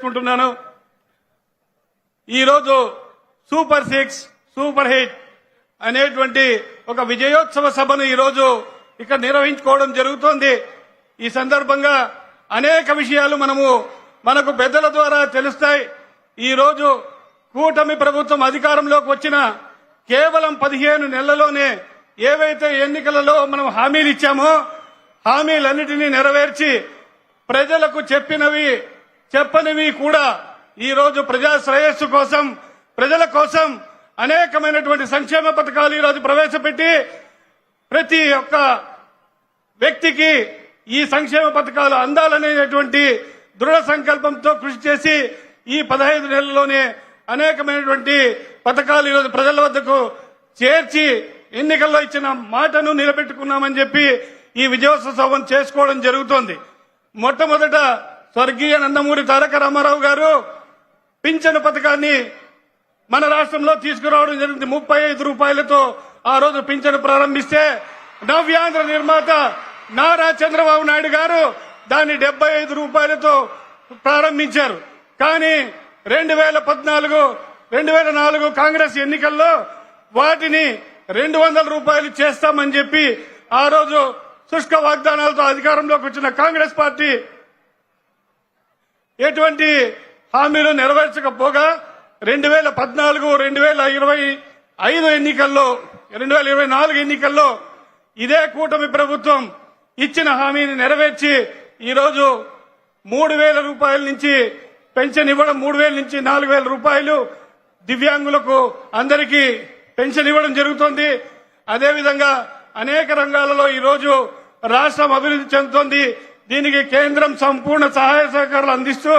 చేసుకుంటున్నాను. ఈరోజు super six super hit అనేటువంటి ఒక విజయోత్సవ సభను ఈరోజు ఇక్కడ నిర్వహించుకోవడం జరుగుతోంది. ఈ సందర్భంగా అనేక విషయాలు మనము మనకు పెద్దల ద్వారా తెలుస్తాయి. ఈ రోజు కూటమి ప్రభుత్వం అధికారంలోకి వచ్చిన కేవలం పదిహేను నెలల్లోనే ఏవైతే ఎన్నికలలో మనం హామీలు ఇచ్చామో హామీలన్నిటినీ నెరవేర్చి ప్రజలకు చెప్పినవి చెప్పనివి కూడా ఈ రోజు ప్రజా శ్రేయస్సు కోసం ప్రజల కోసం అనేకమైనటువంటి సంక్షేమ పథకాలు ఈ రోజు ప్రవేశపెట్టి ప్రతి ఒక్క వ్యక్తికి ఈ సంక్షేమ పథకాలు అందాలనేటువంటి దృఢ సంకల్పంతో కృషి చేసి ఈ పదహైదు నెలల్లోనే అనేకమైనటువంటి పథకాలు ఈరోజు ప్రజల వద్దకు చేర్చి ఎన్నికల్లో ఇచ్చిన మాటను నిలబెట్టుకున్నామని చెప్పి ఈ విజయోత్సవం చేసుకోవడం జరుగుతోంది. మొట్టమొదట స్వర్గీయ నందమూరి తారక రామారావు గారు పింఛను పథకాన్ని మన రాష్ట్రంలో తీసుకురావడం జరిగింది. ముప్పై ఐదు రూపాయలతో ఆ రోజు పింఛను ప్రారంభిస్తే నవ్యాంధ్ర నిర్మాత నారా చంద్రబాబు నాయుడు గారు దాన్ని డెబ్బై ఐదు రూపాయలతో ప్రారంభించారు. కానీ రెండు వేల పద్నాలుగు రెండు వేల నాలుగు కాంగ్రెస్ ఎన్నికల్లో వాటిని రెండు వందల రూపాయలు చేస్తామని చెప్పి ఆ రోజు శుష్క వాగ్దానాలతో అధికారంలోకి వచ్చిన కాంగ్రెస్ పార్టీ ఎటువంటి హామీలు నెరవేర్చకపోగా రెండు వేల పద్నాలుగు రెండు వేల ఇరవై ఐదు ఎన్నికల్లో రెండు వేల ఇరవై నాలుగు ఎన్నికల్లో ఇదే కూటమి ప్రభుత్వం ఇచ్చిన హామీని నెరవేర్చి ఈరోజు మూడు వేల రూపాయల నుంచి పెన్షన్ ఇవ్వడం మూడు వేల నుంచి నాలుగు వేల రూపాయలు దివ్యాంగులకు అందరికీ పెన్షన్ ఇవ్వడం జరుగుతోంది. అదేవిధంగా అనేక రంగాలలో ఈరోజు రాష్ట్రం అభివృద్ధి చెందుతోంది. దీనికి కేంద్రం సంపూర్ణ సహాయ సహకారాలు అందిస్తూ